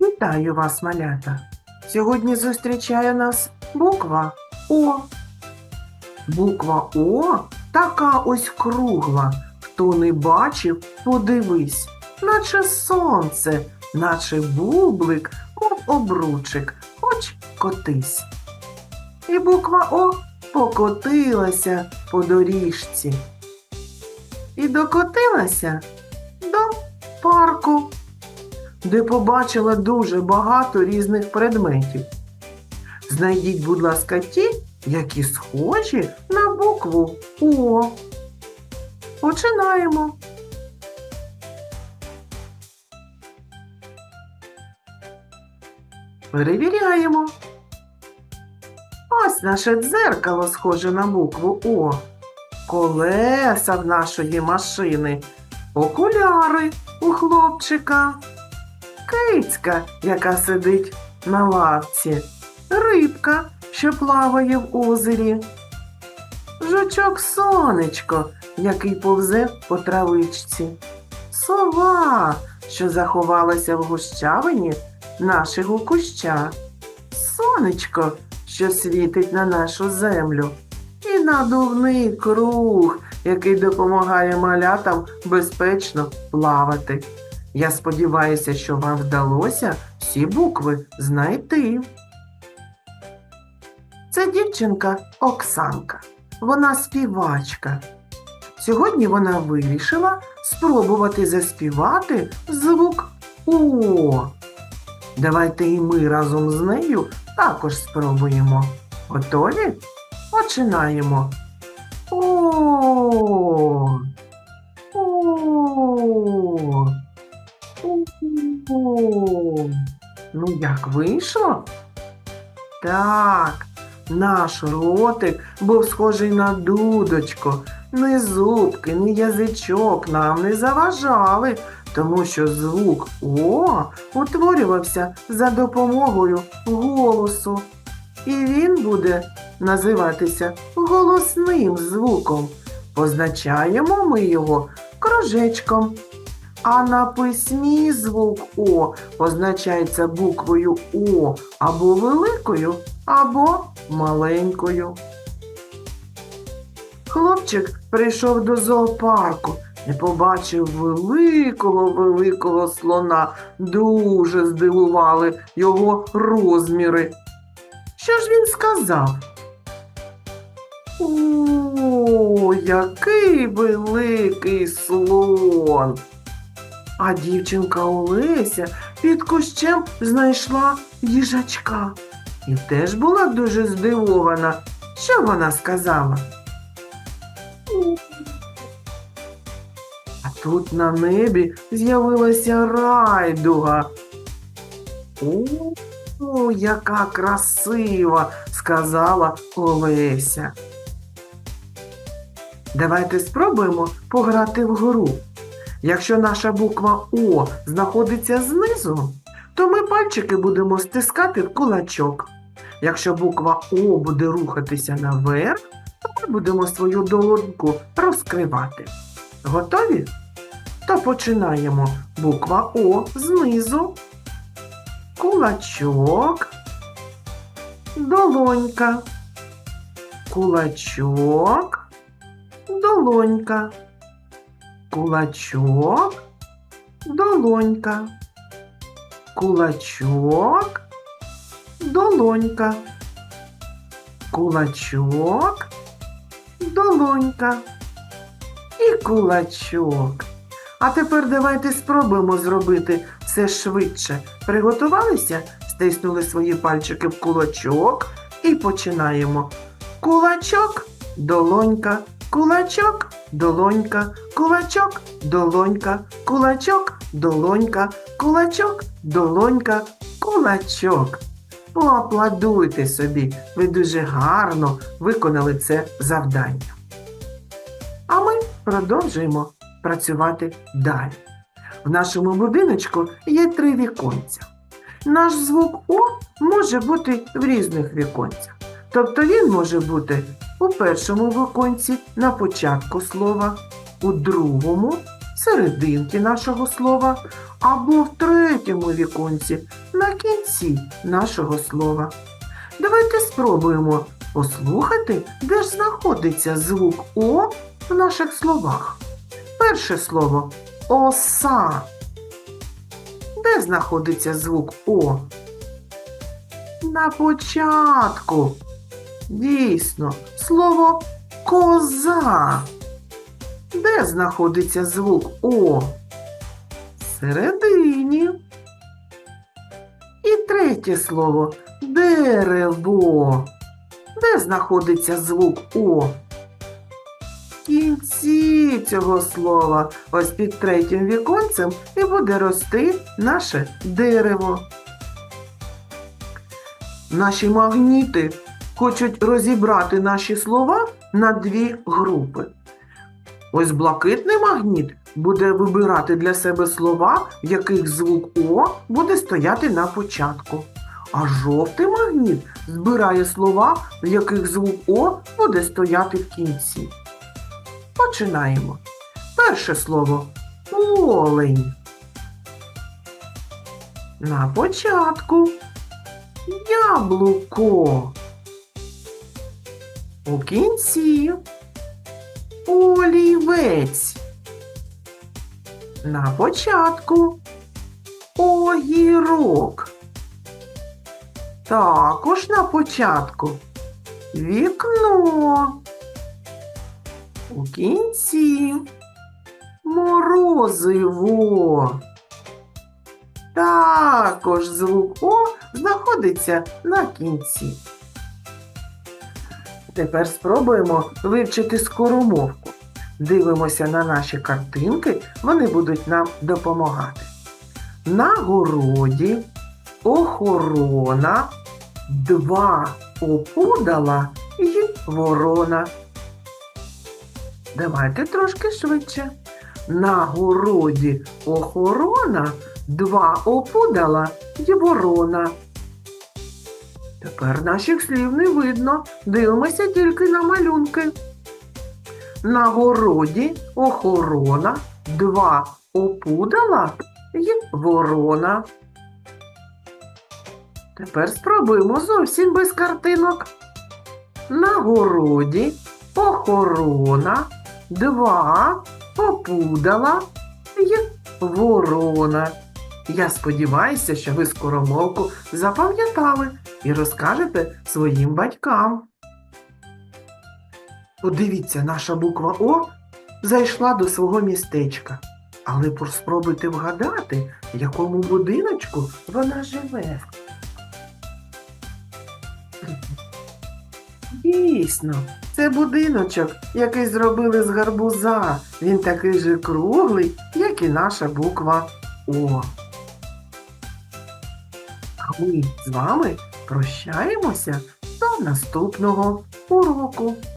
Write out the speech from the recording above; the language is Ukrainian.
Вітаю вас, малята! Сьогодні зустрічає нас буква О. Буква О така ось кругла. Хто не бачив, подивись, наче сонце, наче бублик, мов обручик, хоч котись. І буква О покотилася по доріжці. І докотилася до парку де побачила дуже багато різних предметів. Знайдіть, будь ласка, ті, які схожі на букву О. Починаємо. Перевіряємо. Ось наше дзеркало схоже на букву О. Колеса в нашої машини, окуляри у хлопчика кицька, яка сидить на лавці, рибка, що плаває в озері, жучок сонечко, який повзе по травичці, сова, що заховалася в гущавині нашого куща, сонечко, що світить на нашу землю, і надувний круг, який допомагає малятам безпечно плавати. Я сподіваюся, що вам вдалося всі букви знайти. Це дівчинка Оксанка. Вона співачка. Сьогодні вона вирішила спробувати заспівати звук О. Давайте і ми разом з нею також спробуємо. Готові? Починаємо. О. О, ну як вийшло? Так, наш ротик був схожий на дудочку. Ні зубки, ні язичок нам не заважали, тому що звук О утворювався за допомогою голосу. І він буде називатися голосним звуком. Позначаємо ми його кружечком. А на письмі звук О позначається буквою О або великою, або маленькою. Хлопчик прийшов до зоопарку і побачив великого великого слона. Дуже здивували його розміри. Що ж він сказав? О, який великий слон! А дівчинка Олеся під кущем знайшла їжачка і теж була дуже здивована. Що вона сказала? А тут на небі з'явилася райдуга. О, яка красива, сказала Олеся. Давайте спробуємо пограти в гру. Якщо наша буква О знаходиться знизу, то ми пальчики будемо стискати в кулачок. Якщо буква О буде рухатися наверх, то ми будемо свою долоньку розкривати. Готові? То починаємо. Буква О знизу, кулачок, долонька, кулачок, долонька кулачок, долонька, кулачок, долонька, кулачок, долонька і кулачок. А тепер давайте спробуємо зробити це швидше. Приготувалися? Стиснули свої пальчики в кулачок і починаємо. Кулачок, долонька, кулачок, долонька, кулачок, долонька, кулачок, долонька, кулачок, долонька, кулачок. Поаплодуйте собі, ви дуже гарно виконали це завдання. А ми продовжуємо працювати далі. В нашому будиночку є три віконця. Наш звук О може бути в різних віконцях. Тобто він може бути у першому віконці на початку слова, у другому серединки нашого слова або в третьому віконці на кінці нашого слова. Давайте спробуємо послухати, де ж знаходиться звук О в наших словах. Перше слово оса. Де знаходиться звук О? На початку. Дійсно, слово коза. Де знаходиться звук О? Всередині. І третє слово дерево. Де знаходиться звук О? В кінці цього слова, ось під третім віконцем, і буде рости наше дерево. Наші магніти хочуть розібрати наші слова на дві групи. Ось блакитний магніт буде вибирати для себе слова, в яких звук О буде стояти на початку. А жовтий магніт збирає слова, в яких звук О буде стояти в кінці. Починаємо. Перше слово олень. На початку яблуко. У кінці олівець. На початку огірок. Також на початку вікно. У кінці морозиво. Також звук О знаходиться на кінці. Тепер спробуємо вивчити скоромовку. Дивимося на наші картинки, вони будуть нам допомагати. На городі охорона, два опудала і ворона. Давайте трошки швидше. На городі охорона, два опудала і ворона. Тепер наших слів не видно. Дивимося тільки на малюнки. На городі охорона, два опудала і ворона. Тепер спробуємо зовсім без картинок. На городі охорона, два опудала і ворона. Я сподіваюся, що ви скоромовку запам'ятали і розкажете своїм батькам. Подивіться, наша буква О зайшла до свого містечка. Але спробуйте вгадати, в якому будиночку вона живе. Дійсно, це будиночок, який зробили з гарбуза. Він такий же круглий, як і наша буква О. А ми з вами прощаємося до наступного уроку.